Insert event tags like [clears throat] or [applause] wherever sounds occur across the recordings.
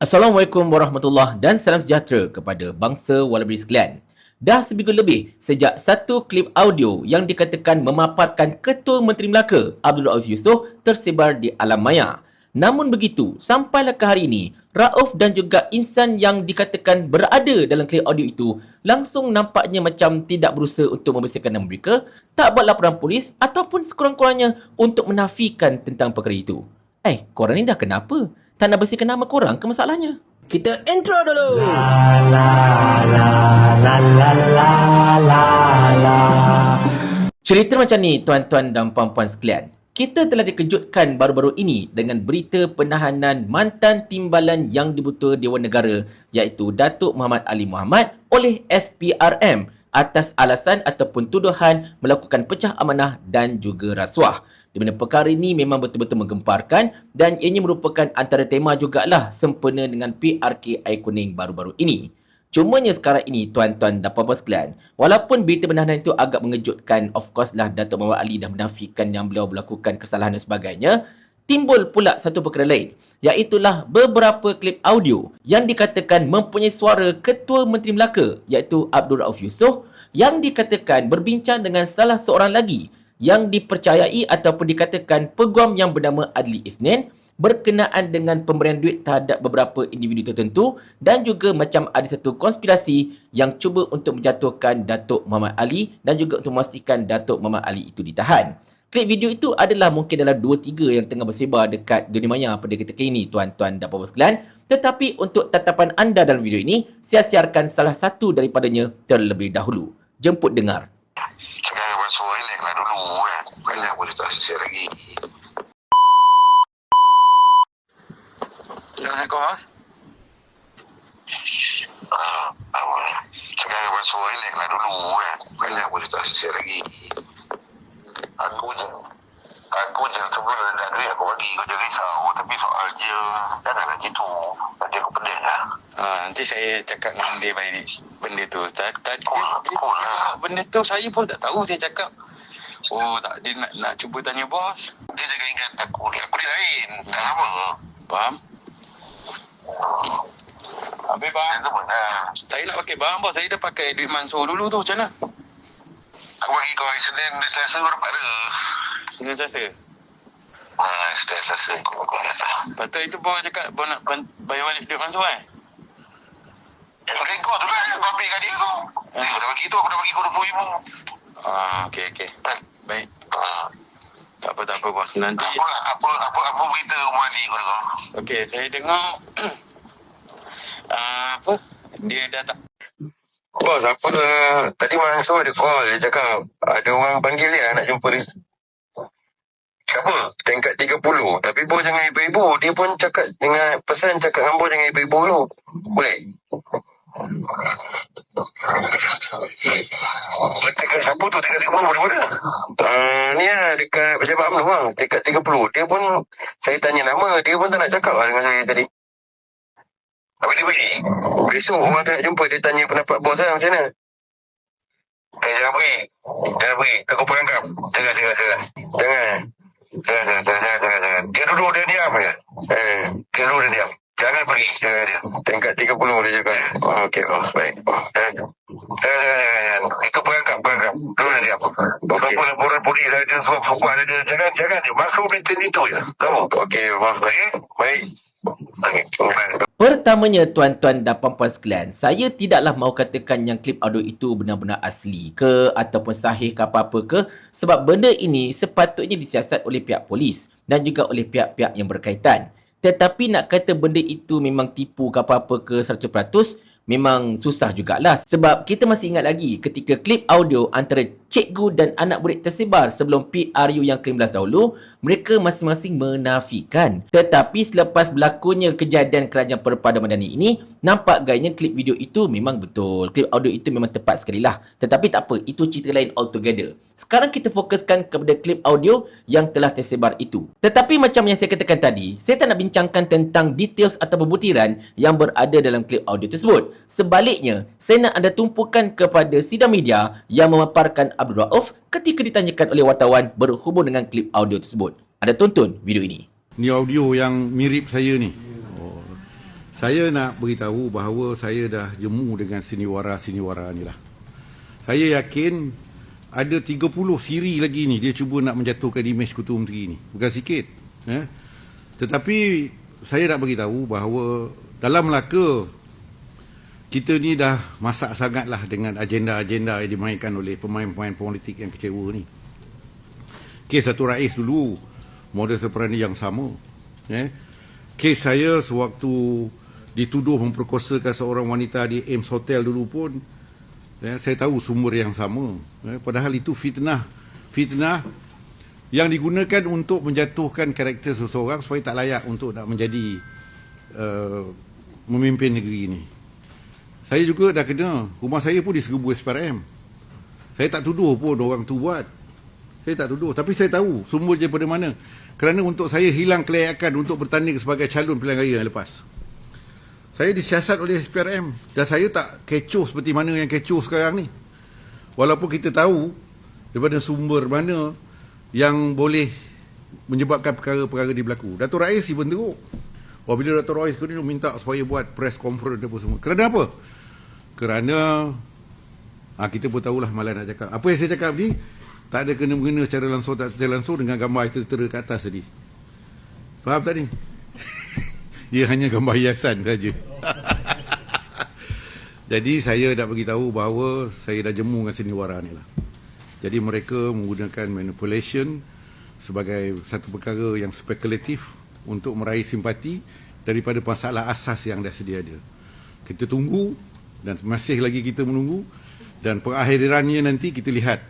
Assalamualaikum warahmatullahi dan salam sejahtera kepada bangsa Wallaby sekalian. Dah seminggu lebih sejak satu klip audio yang dikatakan memaparkan Ketua Menteri Melaka Abdul Rauf Yusof tersebar di alam maya. Namun begitu, sampailah ke hari ini, Rauf dan juga insan yang dikatakan berada dalam klip audio itu langsung nampaknya macam tidak berusaha untuk membersihkan nama mereka, tak buat laporan polis ataupun sekurang-kurangnya untuk menafikan tentang perkara itu. Eh, korang ni dah kenapa? Tak nak bersihkan nama korang ke masalahnya? Kita intro dulu. Cerita macam ni tuan-tuan dan puan-puan sekalian. Kita telah dikejutkan baru-baru ini dengan berita penahanan mantan timbalan yang dibuta Dewan Negara iaitu Datuk Muhammad Ali Muhammad oleh SPRM atas alasan ataupun tuduhan melakukan pecah amanah dan juga rasuah. Di mana perkara ini memang betul-betul menggemparkan dan ianya merupakan antara tema jugalah sempena dengan PRK Air Kuning baru-baru ini. Cumanya sekarang ini tuan-tuan dan puan-puan sekalian, walaupun berita penahanan itu agak mengejutkan, of course lah Datuk Muhammad Ali dah menafikan yang beliau melakukan kesalahan dan sebagainya, timbul pula satu perkara lain, iaitulah beberapa klip audio yang dikatakan mempunyai suara Ketua Menteri Melaka iaitu Abdul Rauf Yusof yang dikatakan berbincang dengan salah seorang lagi yang dipercayai ataupun dikatakan peguam yang bernama Adli Isnin berkenaan dengan pemberian duit terhadap beberapa individu tertentu dan juga macam ada satu konspirasi yang cuba untuk menjatuhkan Datuk Muhammad Ali dan juga untuk memastikan Datuk Muhammad Ali itu ditahan. Klip video itu adalah mungkin dalam 2-3 yang tengah bersebar dekat dunia maya pada ketika ini tuan-tuan dan puan sekalian. Tetapi untuk tatapan anda dalam video ini, saya siarkan salah satu daripadanya terlebih dahulu. Jemput dengar. Sekarang masuk relax lah dulu kan. Banyak boleh tak selesai lagi. Assalamualaikum ah. Awal. Sekarang masuk relax lah dulu kan. Banyak boleh tak selesai lagi. Aku je. Aku je sebelum ada duit aku bagi kau jangan risau. Tapi soal je. Janganlah gitu. Nanti aku pedih lah. Ah, nanti saya cakap dengan dia baik benda tu. Tadi tadi Cool, dia cool lah. cakap benda tu saya pun tak tahu saya cakap. Oh, tak dia nak nak cuba tanya bos. Dia jangan ingat aku ni. Aku ni lain. Dah lama. Faham? Habis bang, dah. saya nak pakai bang bos. Saya dah pakai duit Mansur dulu tu. Macam mana? Aku bagi kau hari Senin, hari Selasa kau dapat ada. Dengan saya. Ah, Senin, Selasa kau kau datang. Lepas tu itu bos cakap bos nak bayar balik duit Mansur eh? Eh, kau tu lah. Kau ambil kat dia tu. Aku dah bagi tu. Aku dah bagi kau RM20,000. Ah, okey okey. Baik. Ah. Tak apa tak apa bos. Nanti Apa apa apa apa berita Umar Ali kau dengar? okey saya dengar [clears throat] ah, apa? Dia dah tak Bos, apa tadi Mansur ada call dia cakap ada orang panggil dia nak jumpa dia. Siapa? Tingkat 30. Tapi bos jangan ibu-ibu. Dia pun cakap dengan pesan cakap dengan bos jangan ibu-ibu dulu. Boleh? Tingkat siapa tu? Tingkat lima mana mana? Uh, ni lah dekat pejabat UMNO lah. Tingkat 30. Dia pun saya tanya nama. Dia pun tak nak cakap lah dengan saya tadi. Apa dia bagi? Besok orang tak nak jumpa. Dia tanya pendapat bos lah macam mana. Eh, jangan beri. Jangan beri. Tak kau perangkap. Jangan, jangan, jangan. Jangan. Jangan, jangan, jangan, jangan, jangan. Dia duduk, dia diam je. Eh, Dia duduk, dia diam. Jangan beri. Jangan dia. tingkat 30 dia cakap. Oh, Okey, bos. Baik. Jangan. Jangan, jangan, jangan. Itu perangkap, perangkap. Duduk, dia diam. Apa laporan polis ada, semua semua ada. Jangan, jangan dia. Masuk maintain itu je. Tahu? Okey, bos. Okey? Baik. Pertamanya tuan-tuan dan puan-puan sekalian, saya tidaklah mahu katakan yang klip audio itu benar-benar asli ke ataupun sahih ke apa-apa ke sebab benda ini sepatutnya disiasat oleh pihak polis dan juga oleh pihak-pihak yang berkaitan. Tetapi nak kata benda itu memang tipu ke apa-apa ke 100% memang susah jugalah sebab kita masih ingat lagi ketika klip audio antara cikgu dan anak murid tersebar sebelum PRU yang ke-15 dahulu mereka masing-masing menafikan. Tetapi selepas berlakunya kejadian kerajaan perpada madani ini nampak gayanya klip video itu memang betul. Klip audio itu memang tepat sekali lah tetapi tak apa itu cerita lain altogether. Sekarang kita fokuskan kepada klip audio yang telah tersebar itu. Tetapi macam yang saya katakan tadi saya tak nak bincangkan tentang details atau butiran yang berada dalam klip audio tersebut. Sebaliknya saya nak anda tumpukan kepada sidang media yang memaparkan Abdul Rauf ketika ditanyakan oleh wartawan berhubung dengan klip audio tersebut. Anda tonton video ini. Ni audio yang mirip saya ni. Oh. Saya nak beritahu bahawa saya dah jemu dengan siniwara-siniwara ni lah. Saya yakin ada 30 siri lagi ni dia cuba nak menjatuhkan imej Ketua Menteri ni. Bukan sikit. Eh? Tetapi saya nak beritahu bahawa dalam Melaka kita ni dah masak sangatlah dengan agenda-agenda yang dimainkan oleh pemain-pemain politik yang kecewa ni. Kes Satu Rais dulu model seperani yang sama. Eh? Kes saya sewaktu dituduh memperkosakan seorang wanita di Ames Hotel dulu pun eh, saya tahu sumber yang sama. Eh? Padahal itu fitnah. Fitnah yang digunakan untuk menjatuhkan karakter seseorang supaya tak layak untuk nak menjadi uh, memimpin negeri ini. Saya juga dah kena. Rumah saya pun diserbu SPRM. Saya tak tuduh pun orang tu buat. Saya tak tuduh. Tapi saya tahu sumber dia daripada mana. Kerana untuk saya hilang kelayakan untuk bertanding sebagai calon pilihan raya yang lepas. Saya disiasat oleh SPRM. Dan saya tak kecoh seperti mana yang kecoh sekarang ni. Walaupun kita tahu daripada sumber mana yang boleh menyebabkan perkara-perkara di berlaku. Datuk Rais even teruk. Apabila Datuk Rais ni minta supaya buat press conference apa semua. Kerana apa? Kerana ha, kita pun tahulah malah nak cakap. Apa yang saya cakap ni tak ada kena-mengena secara langsung tak secara langsung dengan gambar itu tera ke atas tadi. Faham tak ni? [laughs] Dia hanya gambar hiasan saja. [laughs] Jadi saya nak beritahu bahawa saya dah jemu dengan seniwara ni lah. Jadi mereka menggunakan manipulation sebagai satu perkara yang spekulatif untuk meraih simpati daripada masalah asas yang dah sedia ada. Kita tunggu dan masih lagi kita menunggu dan perakhirannya nanti kita lihat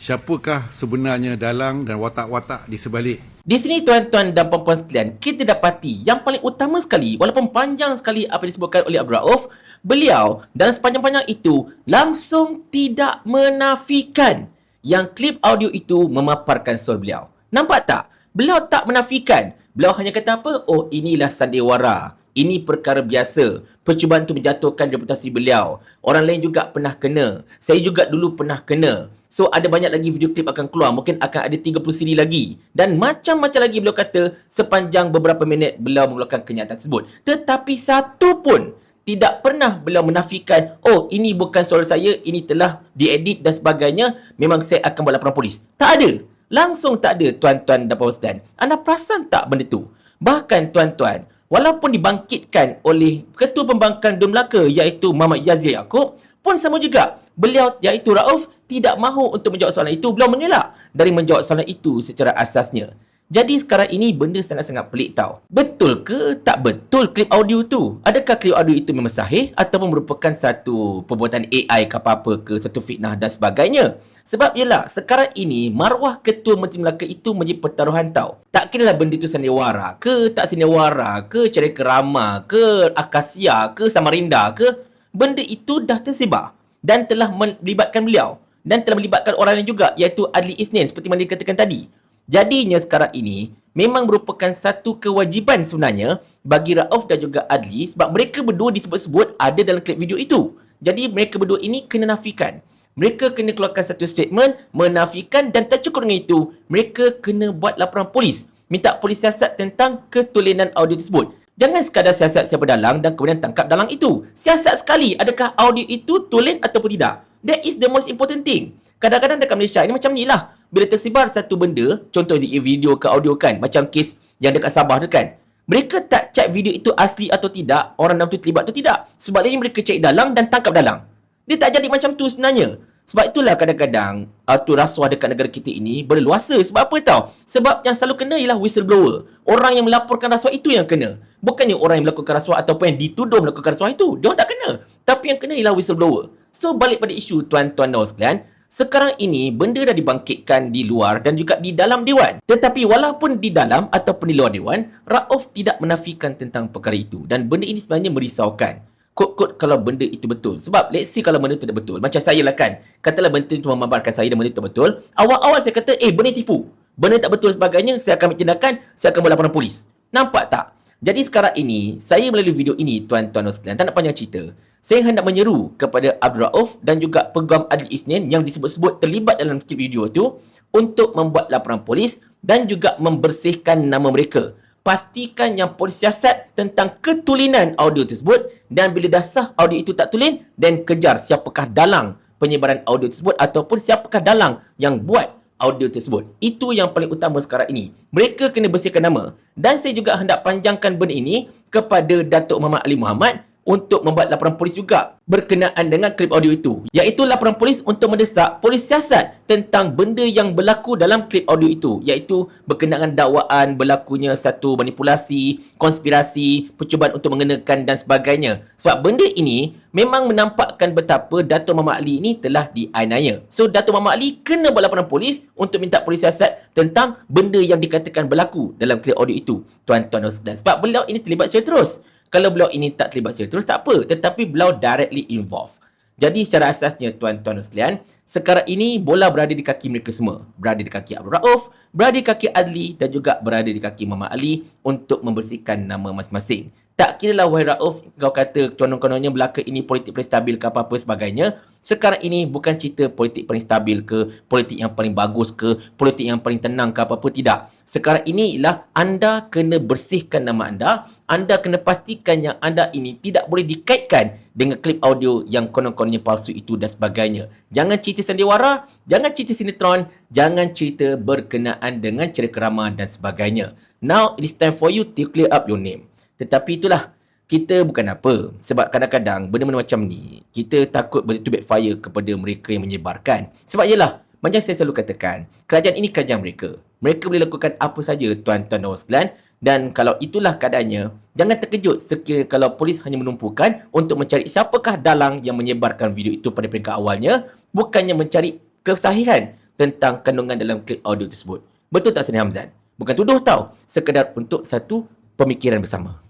siapakah sebenarnya dalang dan watak-watak di sebalik Di sini tuan-tuan dan puan-puan sekalian, kita dapati yang paling utama sekali, walaupun panjang sekali apa disebutkan oleh Abdul Rauf, beliau dalam sepanjang-panjang itu langsung tidak menafikan yang klip audio itu memaparkan soal beliau. Nampak tak? Beliau tak menafikan. Beliau hanya kata apa? Oh, inilah sandiwara. Ini perkara biasa. Percubaan untuk menjatuhkan reputasi beliau. Orang lain juga pernah kena. Saya juga dulu pernah kena. So, ada banyak lagi video klip akan keluar. Mungkin akan ada 30 siri lagi. Dan macam-macam lagi beliau kata sepanjang beberapa minit beliau mengeluarkan kenyataan tersebut. Tetapi satu pun tidak pernah beliau menafikan, oh ini bukan suara saya, ini telah diedit dan sebagainya, memang saya akan buat laporan polis. Tak ada. Langsung tak ada tuan-tuan dan puan Anda perasan tak benda tu? Bahkan tuan-tuan, walaupun dibangkitkan oleh Ketua Pembangkang Dun Melaka iaitu Muhammad Yazid Yaakob, pun sama juga. Beliau iaitu Rauf tidak mahu untuk menjawab soalan itu. Beliau mengelak dari menjawab soalan itu secara asasnya. Jadi sekarang ini benda sangat-sangat pelik tau. Betul ke tak betul klip audio tu? Adakah klip audio itu memang sahih ataupun merupakan satu perbuatan AI ke apa-apa ke satu fitnah dan sebagainya? Sebab ialah sekarang ini maruah Ketua Menteri Melaka itu menjadi pertaruhan tau. Tak kira lah benda itu sandiwara ke tak sandiwara ke cerai kerama ke akasia ke samarinda ke benda itu dah tersebar dan telah melibatkan beliau dan telah melibatkan orang lain juga iaitu Adli Isnin seperti mana dikatakan tadi. Jadinya sekarang ini memang merupakan satu kewajipan sebenarnya bagi Rauf dan juga Adli sebab mereka berdua disebut-sebut ada dalam klip video itu. Jadi mereka berdua ini kena nafikan. Mereka kena keluarkan satu statement menafikan dan tak cukup dengan itu, mereka kena buat laporan polis. Minta polis siasat tentang ketulinan audio tersebut. Jangan sekadar siasat siapa dalang dan kemudian tangkap dalang itu. Siasat sekali adakah audio itu tulen ataupun tidak. That is the most important thing. Kadang-kadang dekat Malaysia ini macam ni lah. Bila tersebar satu benda, contoh di video ke audio kan, macam kes yang dekat Sabah tu kan. Mereka tak check video itu asli atau tidak, orang dalam tu terlibat atau tidak. Sebab ini mereka cek dalang dan tangkap dalang. Dia tak jadi macam tu sebenarnya. Sebab itulah kadang-kadang uh, tu rasuah dekat negara kita ini berluasa. Sebab apa tau? Sebab yang selalu kena ialah whistleblower. Orang yang melaporkan rasuah itu yang kena. Bukannya orang yang melakukan rasuah ataupun yang dituduh melakukan rasuah itu. Dia orang tak kena. Tapi yang kena ialah whistleblower. So balik pada isu tuan-tuan dan sekalian. Sekarang ini benda dah dibangkitkan di luar dan juga di dalam dewan. Tetapi walaupun di dalam ataupun di luar dewan, Rauf tidak menafikan tentang perkara itu. Dan benda ini sebenarnya merisaukan. Kod-kod kalau benda itu betul. Sebab let's say kalau benda itu tidak betul. Macam saya lah kan. Katalah benda itu memabarkan saya dan benda itu betul. Awal-awal saya kata, eh benda tipu. Benda tak betul sebagainya, saya akan ambil tindakan, saya akan laporan polis. Nampak tak? Jadi sekarang ini, saya melalui video ini, tuan-tuan dan sekalian, tak nak panjang cerita. Saya hendak menyeru kepada Abdul Rauf dan juga Peguam Adli Isnin yang disebut-sebut terlibat dalam video itu untuk membuat laporan polis dan juga membersihkan nama mereka. pastikan yang polis siasat tentang ketulinan audio tersebut dan bila dah sah audio itu tak tulen, then kejar siapakah dalang penyebaran audio tersebut ataupun siapakah dalang yang buat audio tersebut. Itu yang paling utama sekarang ini. Mereka kena bersihkan nama. Dan saya juga hendak panjangkan benda ini kepada Datuk Muhammad Ali Muhammad untuk membuat laporan polis juga berkenaan dengan klip audio itu. Iaitu laporan polis untuk mendesak polis siasat tentang benda yang berlaku dalam klip audio itu. Iaitu berkenaan dakwaan berlakunya satu manipulasi, konspirasi, percubaan untuk mengenakan dan sebagainya. Sebab benda ini memang menampakkan betapa Datuk Muhammad Ali ini telah dianiaya. So Datuk Muhammad Ali kena buat laporan polis untuk minta polis siasat tentang benda yang dikatakan berlaku dalam klip audio itu. Tuan-tuan dan. Sebab beliau ini terlibat secara terus. Kalau beliau ini tak terlibat secara terus, tak apa. Tetapi beliau directly involved. Jadi secara asasnya tuan-tuan dan sekalian, sekarang ini bola berada di kaki mereka semua. Berada di kaki Abdul Rauf, berada di kaki Adli dan juga berada di kaki Muhammad Ali untuk membersihkan nama masing-masing. Tak kira lah wahai Rauf, kau kata konon-kononnya belaka ini politik paling stabil ke apa-apa sebagainya. Sekarang ini bukan cerita politik paling stabil ke, politik yang paling bagus ke, politik yang paling tenang ke apa-apa, tidak. Sekarang ini ialah anda kena bersihkan nama anda, anda kena pastikan yang anda ini tidak boleh dikaitkan dengan klip audio yang konon-kononnya palsu itu dan sebagainya. Jangan cerita sandiwara, jangan cerita sinetron, jangan cerita berkenaan dengan cerita kerama dan sebagainya. Now it is time for you to clear up your name. Tetapi itulah, kita bukan apa. Sebab kadang-kadang benda-benda macam ni, kita takut benda tu backfire kepada mereka yang menyebarkan. Sebab yelah, macam saya selalu katakan, kerajaan ini kerajaan mereka. Mereka boleh lakukan apa saja tuan-tuan dan sekalian. Dan kalau itulah keadaannya, jangan terkejut sekiranya kalau polis hanya menumpukan untuk mencari siapakah dalang yang menyebarkan video itu pada peringkat awalnya, bukannya mencari kesahihan tentang kandungan dalam klip audio tersebut. Betul tak Sani Hamzan? Bukan tuduh tau, sekedar untuk satu pemikiran bersama.